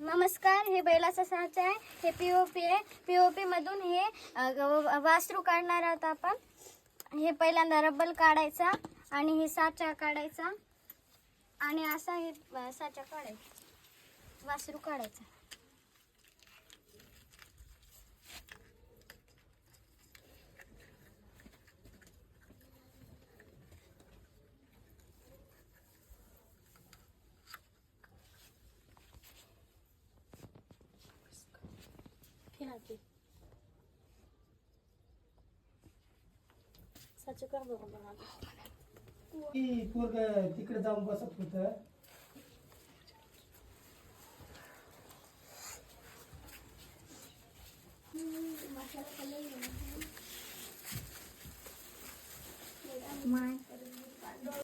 नमस्कार हे बैलाचा साचा आहे. हे पीओपी आहे. पीओपी मधून हे वासरू काढणार आहोत आपण. हे पहिल्यांदा रब्बल काढायचा आणि हे साचा काढायचा. आणि असा हे साचा काढायचा. वासरू काढायचा. ती पोरग तिकडे जाऊन बसत होत. माय.